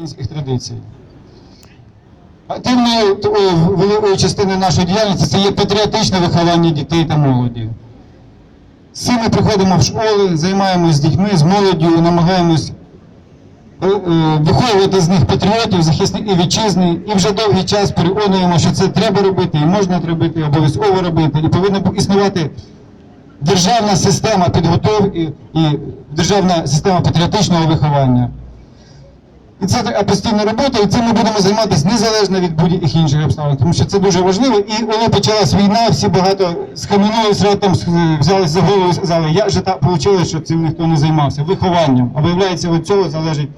українських традицій. Активною великою частиною нашої діяльності це є патріотичне виховання дітей та молоді. Цим ми приходимо в школи, займаємося з дітьми, з молоддю, намагаємось е, е, виховувати з них патріотів, захисників вітчизни, і вже довгий час переконуємо, що це треба робити, і можна робити, і обов'язково робити, і повинна існувати державна система підготовки і державна система патріотичного виховання. І це така постійна робота, і цим ми будемо займатися незалежно від будь-яких інших обставин, тому що це дуже важливо. І коли почалась війна, всі багато схаменулись, раптом взялись за голову і сказали, як же так вийшло, що цим ніхто не займався, вихованням. А виявляється, від цього залежить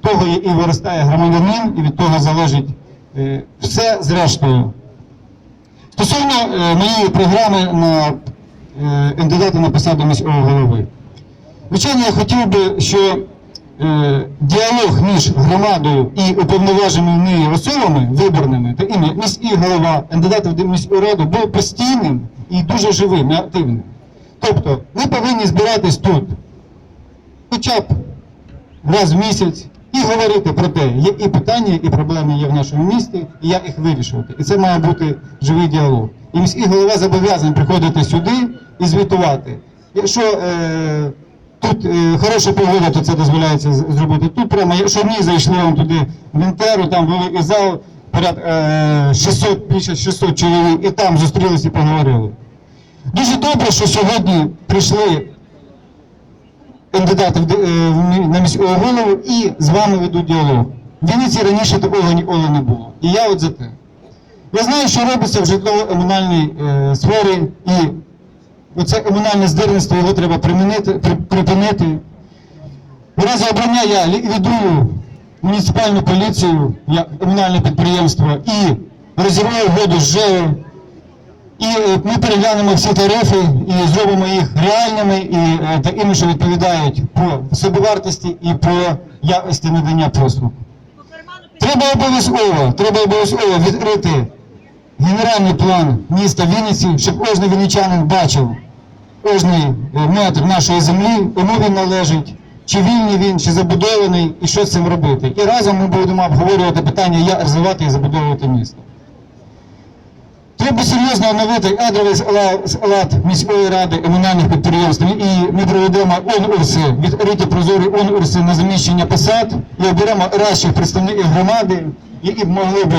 того, і виростає громадянин, і від того залежить е, все зрештою. Стосовно е, моєї програми на е, кандидата на посаду міського голови. Звичайно, я хотів би, що е, діалог між громадою і уповноваженими особами виборними, та ім'я міський голова, кандидат в міську раду був постійним і дуже живим і активним. Тобто, ми повинні збиратись тут, хоча б раз в місяць, і говорити про те, які питання і проблеми є в нашому місті, і як їх вирішувати. І це має бути живий діалог. І міський голова зобов'язаний приходити сюди і звітувати. Якщо е, тут е, хороша погода, то це дозволяється зробити тут прямо. Якщо ні, зайшли вам туди в інтеру, там великий зал, поряд е, 600, більше 600 чоловік, і там зустрілися і поговорили. Дуже добре, що сьогодні прийшли кандидати в е, на міського голову і з вами ведуть діалог. В Вінниці раніше такого ніколи не було. І я от за те. Я знаю, що робиться в житлово-комунальній е, сфері, і оце комунальне здирництво його треба примінити, припинити. У разі обрання я ліквідую муніципальну поліцію, як комунальне підприємство, і розірваю угоду з ЖЕО, і е, ми переглянемо всі тарифи і зробимо їх реальними і е, такими, що відповідають по собівартості і по якості надання послуг. Треба обов'язково, треба обов'язково відкрити генеральний план міста Вінниці, щоб кожен вінничанин бачив кожний е, метр нашої землі, кому він належить, чи вільний він, чи забудований, і що з цим робити. І разом ми будемо обговорювати питання, як розвивати і забудовувати місто. Треба серйозно оновити склад- склад міської ради комунальних підприємств, і ми проведемо конкурси, відкриті прозорі конкурси на заміщення посад і оберемо кращих представників громади, які б могли б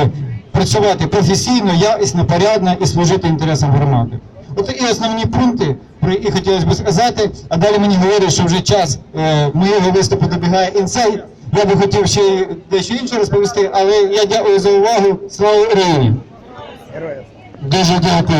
працювати професійно, якісно, порядно і служити інтересам громади. От і основні пункти, про які хотілося б сказати, а далі мені говорять, що вже час е, моєго виступу добігає інсайт. Я би хотів ще дещо інше розповісти, але я дякую за увагу. Слава Україні! Дуже дякую.